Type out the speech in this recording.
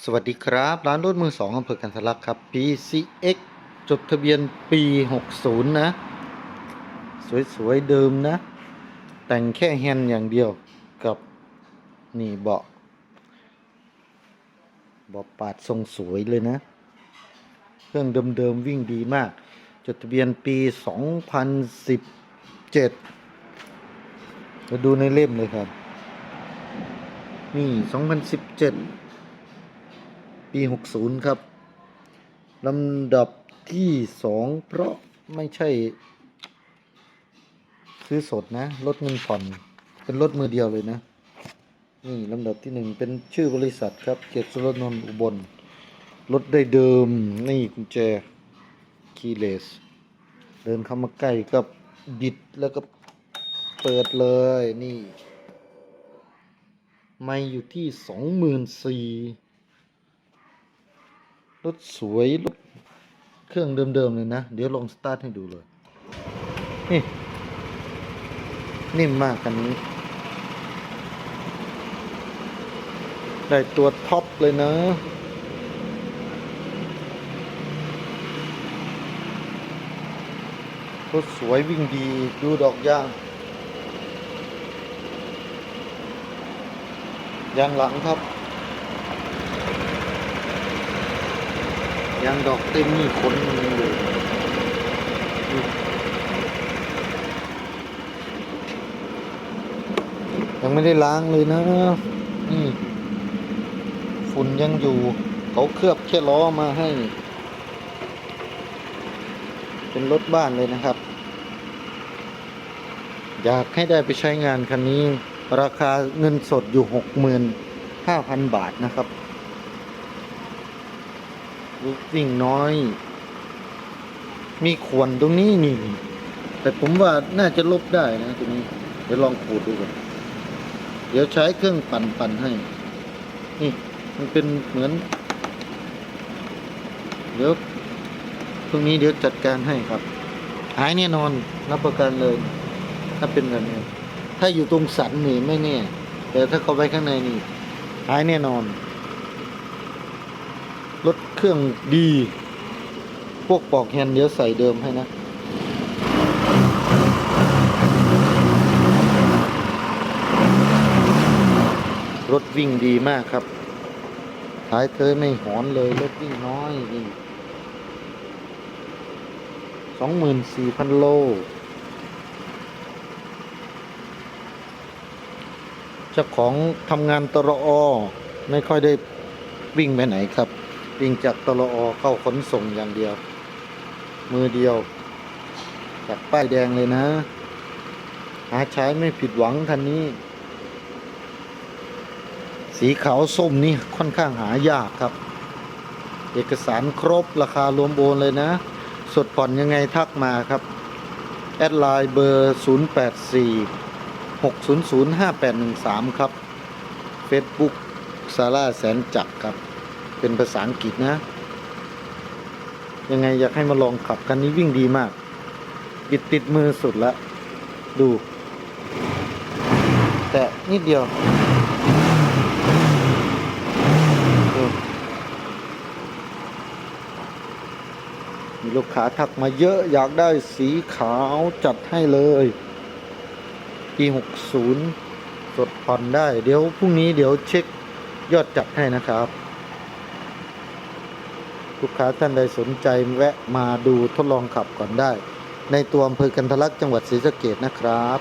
สวัสดีครับ ร้านรถมือสองอำเภอกันทลักครับ PCX จดทะเบียนปี 60 นะ สวยๆเดิมนะ แต่งแค่แฮนด์อย่างเดียวกับนี่เบาะเบาะปาดทรงสวยเลยนะ เครื่องเดิมๆวิ่งดีมาก จดทะเบียนปี 2017 มาดูในเล่มเลยครับ นี่ 2017 ปี 60 ครับลำดับที่ 2 เพราะไม่ใช่ ซื้อสดนะรถเงินผ่อน เป็นรถมือเดียวเลยนะ นี่ลำดับที่ 1 เป็นชื่อบริษัทครับ เกียรติสุรนนท์อุบลรถได้เดิม นี่กุญแจคีย์เลส เดินเข้ามาใกล้ก็บิดแล้วก็เปิดเลยนี่ ไม่อยู่ที่สองหมื่นสี่ รถสวยรถเครื่องเดิมๆเลยนะ เดี๋ยวลองสตาร์ทให้ดูเลย นี่ นิ่มมากคันนี้ ได้ตัวท็อปเลยนะรถสวยวิ่งดีดูดอกยางยางหลังครับ ยางดอกเต็มนี่ขนมันยังอยู่ยังไม่ได้ล้างเลยนะนี่ฝุ่นยังอยู่ เขาเคลือบแค่ล้อมาให้ เป็นรถบ้านเลยนะครับ อยากให้ได้ไปใช้งานคันนี้ ราคาเงินสดอยู่หกหมื่นห้าพันบาทนะครับ วิ่งน้อย มีขวนตรงนี้นี่ แต่ผมว่าน่าจะลบได้นะ ตรงนี้ เดี๋ยวลองขูดดูก่อนเดี๋ยวใช้เครื่องปั่นปั่นให้ นี่ มันเป็นเหมือน เดี๋ยวพรุ่งนี้เดี๋ยวจัดการให้ครับ หายแน่นอนรับประกันเลย ถ้าเป็นแบบนี้ถ้าอยู่ตรงสันนี่ไม่แน่ แต่ถ้าเขาไปข้างในนี่หายแน่นอน รถเครื่องดี พวกปอกแฮนเดี๋ยวใส่เดิมให้นะ รถวิ่งดีมากครับท้ายเธอไม่หอนเลย รถวิ่งน้อยนี่สองหมื่นสี่พันโลเจ้าของทำงานตรอไม่ค่อยได้วิ่งไปไหนครับ วิ่งจากตรอเข้าขนส่งอย่างเดียว มือเดียว จากป้ายแดงเลยนะ หาใช้ไม่ผิดหวังคันนี้ สีขาวส้มนี่ค่อนข้างหายากครับ เอกสารครบราคารวมโอนเลยนะ สดผ่อนยังไงทักมาครับ แอดไลน์เบอร์ 084 6005813 ครับ Facebook ซาร่าแสนจักรครับ เป็นภาษาอังกฤษนะ ยังไงอยากให้มาลองขับคันนี้วิ่งดีมากติดติดมือสุดละ ดู แต่นิดเดียวมีลูกค้าทักมาเยอะอยากได้สีขาวจัดให้เลย ปี60 สดผ่อนได้ เดี๋ยวพรุ่งนี้เดี๋ยวเช็คยอดจัดให้นะครับ ลูกค้าท่านใดสนใจแวะมาดูทดลองขับก่อนได้ ในตัวอำเภอกันทะลักจังหวัดศรีสะเกดนะครับ